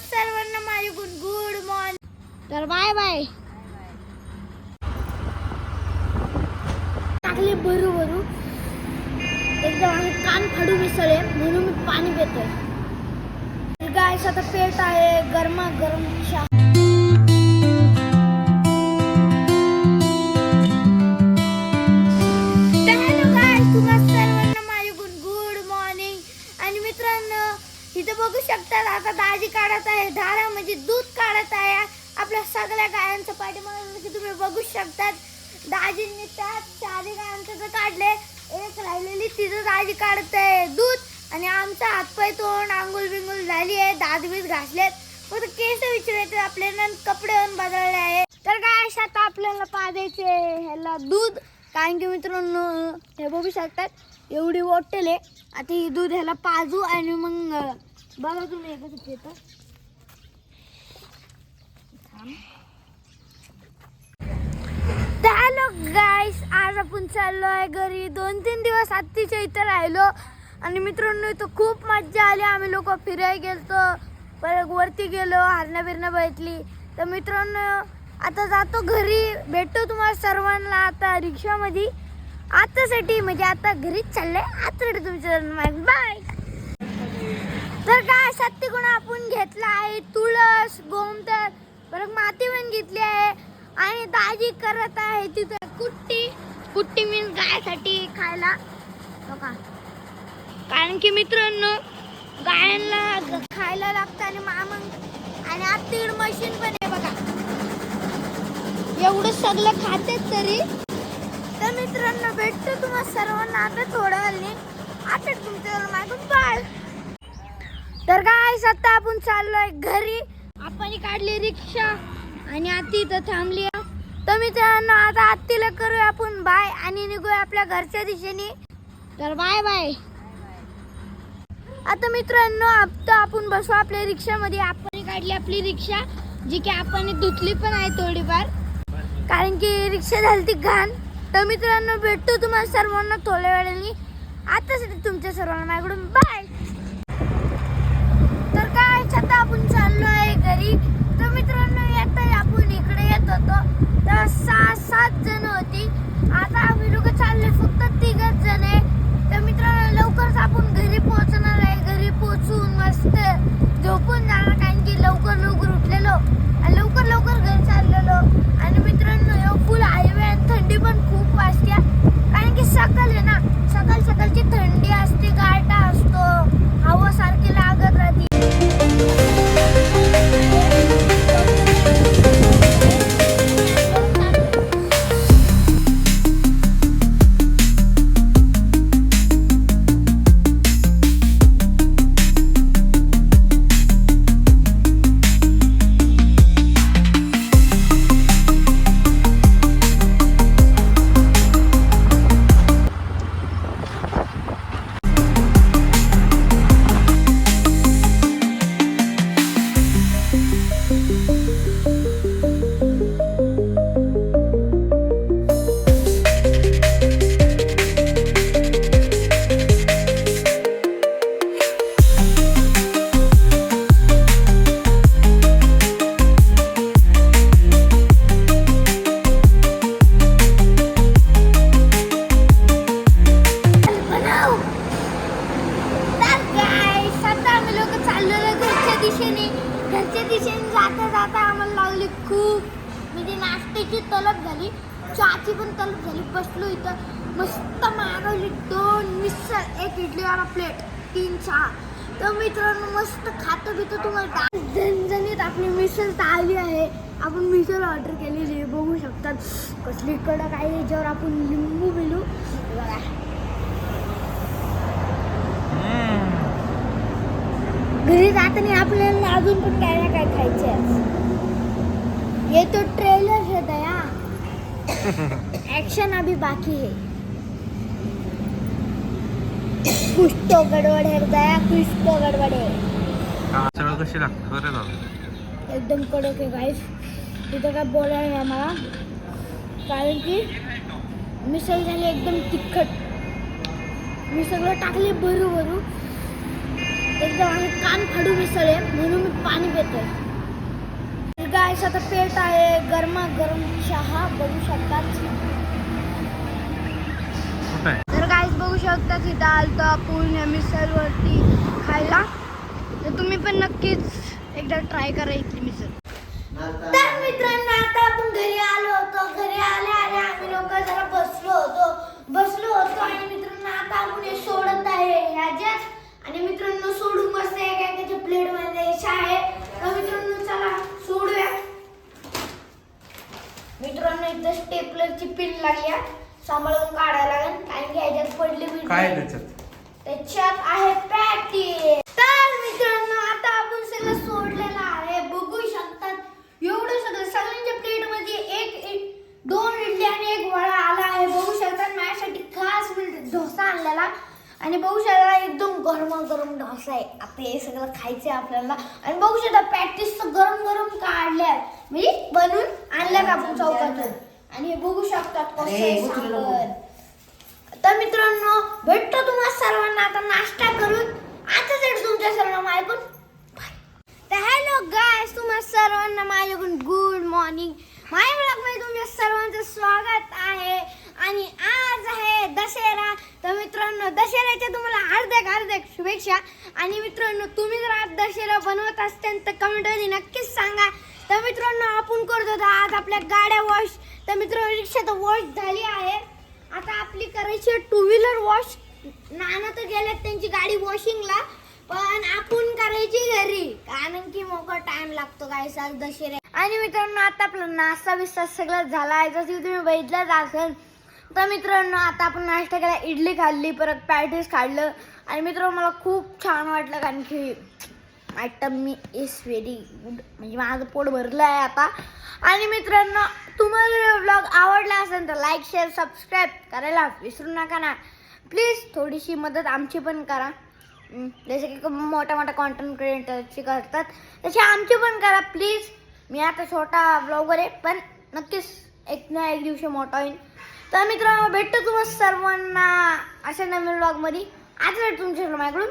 सर्वांना माझे good good morning तर बाय बाय. टाकले भरू भरू एकदम आहे कान फाडू मिसळे म्हणून मी पाणी पितोय. गाय आता पेट आहे गरमा गरम चहा. इथं बघू शकतात आता दाजी काढत आहे धारा म्हणजे दूध काढत आहे. आपल्या सगळ्या गायांचं पाठीमागे की तुम्ही बघू शकतात. दाजींनी त्या चारी गायांचं तर काढले एक राहिलेली तिथं दाजी काढत आहे दूध आणि आमचा हातपाय तोंड आंघोळ बिंगुल झाली आहे दात बीत घासलेत. फक्त केस विचारायचे आपल्याला कपडे बदलले आहे तर काय आता आपल्याला पाजायचे ह्याला दूध. कारण की मित्रांनो हे बघू शकतात एवढी बॉटल आहे. आता ही दूध ह्याला पाजू आणि मग बाबा तुम्ही एकच पितं हॅलो गाईस आज आपण चाललो आहे घरी. दोन तीन दिवस आत्तीच्या इथं राहिलो. आणि मित्रांनो इथं खूप मज्जा आली. आम्ही लोक फिरायला गेलतो. परत वरती गेलो हरणं बिरणं बघितली. तर मित्रांनो आता जातो घरी. भेटतो तुम्हाला सर्वांना आता रिक्षामध्ये. आतासाठी म्हणजे आता घरीच चाललंय. आता तुमच्या बाय तर काय सत्य गुण आपण घेतला आहे. तुळस गोमतर परत माती पण घेतली आहे. आणि दाजी करत आहे तिथं कुट्टी. कुट्टी मी गायसाठी खायला. बघा. कारण की मित्रांनो गायांना खायला लागतं आणि मामंग आणि आत्तीड मशीन पण आहे बघा. एवढं सगळं खातेच तरी. तर मित्रांनो भेटतो तुम्हाला सर्वांना. आता थोड्या वेळाने. आता तुमच्या मागून बाळ तर काय आता आपण चाललोय घरी. आपण काढली रिक्षा आणि आत्ती इथं थांबली आहे. तर मित्रांनो आता आत्तीला करूया आपण बाय आणि निघूया आपल्या घरच्या दिशेने. तर बाय बाय. आता मित्रांनो आता आपण बसू आपल्या रिक्षामध्ये. आपण काढली आपली रिक्षा जी की आपण धुतली पण आहे थोडीफार. कारण की रिक्षा झाली ती घाण. तर मित्रांनो भेटतो तुम्हाला सर्वांना थोड्या वेळाने. आतासाठी तुमच्या सर्वांना माझ्याकडून. बाय. आपण चाललो आहे घरी. तर मित्रांनो येता आपण इकडे दिशेने घरच्या दिशेने जाता जाता आम्हाला लागली खूप. म्हणजे नाश्त्याची तलब झाली चहाची पण तलब झाली. बसलो इथं मस्त मागवली दोन मिसळ एक इडलीवाला प्लेट तीन चहा. तर मित्रांनो मस्त खातं पितं तुम्हाला झणझणीत आपली मिसळ आली आहे. आपण मिसळ ऑर्डर केलेली आहे बघू शकतात. कसली कडक आहे याच्यावर आपण लिंबू बिलू बघा. घरी जाताना आपल्याला अजून पण काय ना काय खायचे ये तो ट्रेलर है दया. एक्शन अभी बाकी है कुछ तो गडबड है दया कुछ तो गडबड है सगळं कशी लागते बरं झालं. एकदम कडक आहे गाईस तिथं काय बोलायला नाही आम्हाला. कारण की मिसळ झाली एकदम तिखट. मी सगळं टाकले भरू भरू. एकदम आहे कान फाडू मिसळ म्हणून मी पाणी पितोय. गायस आता पेट आहे गरमा गरम चहा बघू शकतात तर गायस बघू शकता तिथं आलतो आपण या मिसळवरती खायला. तर तुम्ही पण नक्कीच एकदा ट्राय करा इथली मिसळ. तर मित्रांनो आता आपण घरी आलो होतो. घरी आले आले आम्ही लोक जरा बसलो होतो बसलो होतो आणि मित्रांनो आता आपण हे सोडत आहे ह्याच्यात आणि मित्रांनो सोडून मस्त एका एकाच्या प्लेटमध्ये द्यायचं आहे तर मित्रांनो चला सोडूया मित्रांनो इथं स्टेपलरची पिन लागली आहे. सांभाळून काढायला लागेल. कारण की ह्याच्यात पडली बिडली. काय आहे त्याच्यात? त्याच्यात आहे पॅटी. तर मित्रांनो आता आपण सगळं सोडलेलं आहे. बघू शकतात एवढं सगळं सगळ्यांच्या प्लेटमध्ये एक इड- दोन इडली आणि एक वडा आला आहे. बघू शकतात माझ्यासाठी खास मी डोसा आणलेला. आणि बघू शकता एकदम गरमागरम डोसा आहे. आता हे सगळं खायचं आहे आपल्याला. आणि बघू शकता पॅटीस तर गरम गरम काढल्या म्हणजे बनवून आणल्यात आपण चौकातून. आणि बघू शकतात कसं आहे सांबर तर मित्रांनो भेटतो तुम्हाला सर्वांना. आता नाश्ता करून आताच येतो तुमच्या सर्वांना माझ्याकडून तर हॅलो गायस तुम्हा सर्वांना माझ्याकडून गुड मॉर्निंग माझ्या ब्लॉगमध्ये तुमच्या सर्वांचं स्वागत आहे. आणि आज आहे दशेरा तर मित्रांनो दशेऱ्याच्या तुम्हाला हार्दिक हार्दिक शुभेच्छा. आणि मित्रांनो तुम्ही जर आज दशेरा बनवत असतील तर कमेंटमध्ये नक्कीच सांगा. तर मित्रांनो आपण करत होता आज आपल्या गाड्या वॉश तर मित्र रिक्षा तर वॉश झाली आहे. आता आपली करायची टू व्हीलर वॉश नाना तर गेल्यात त्यांची गाडी वॉशिंगला पण आपण करायची घरी. कारण की मोकळा टाइम लागतो काय सर दशेरे आणि मित्रांनो आता आपला नाश्ता बिस्ता सगळं झाला आहे. जसं की तुम्ही बघितलंच असेल. तर मित्रांनो आता आपण नाश्ता केला. इडली खाल्ली परत पॅटीस काढलं आणि मित्रांनो मला खूप छान वाटलं कारण की my tummy is very good म्हणजे माझं पोट भरलं आहे आता. आणि मित्रांनो तुम्हाला ब्लॉग आवडला असेल तर लाईक शेअर सबस्क्राईब करायला विसरू नका ना. प्लीज थोडीशी मदत आमची पण करा. जसे की मोठ्या मोठ्या कॉन्टेंट क्रिएटरची करतात. तशी आमची पण करा. प्लीज मी आता छोटा ब्लॉगर आहे पण नक्कीच एक ना एक दिवशी मोठा होईल तर मित्रांनो भेटतो तुम्हाला सर्वांना अशा नवीन ब्लॉगमध्ये आज भेट तुमच्या माझ्याकडून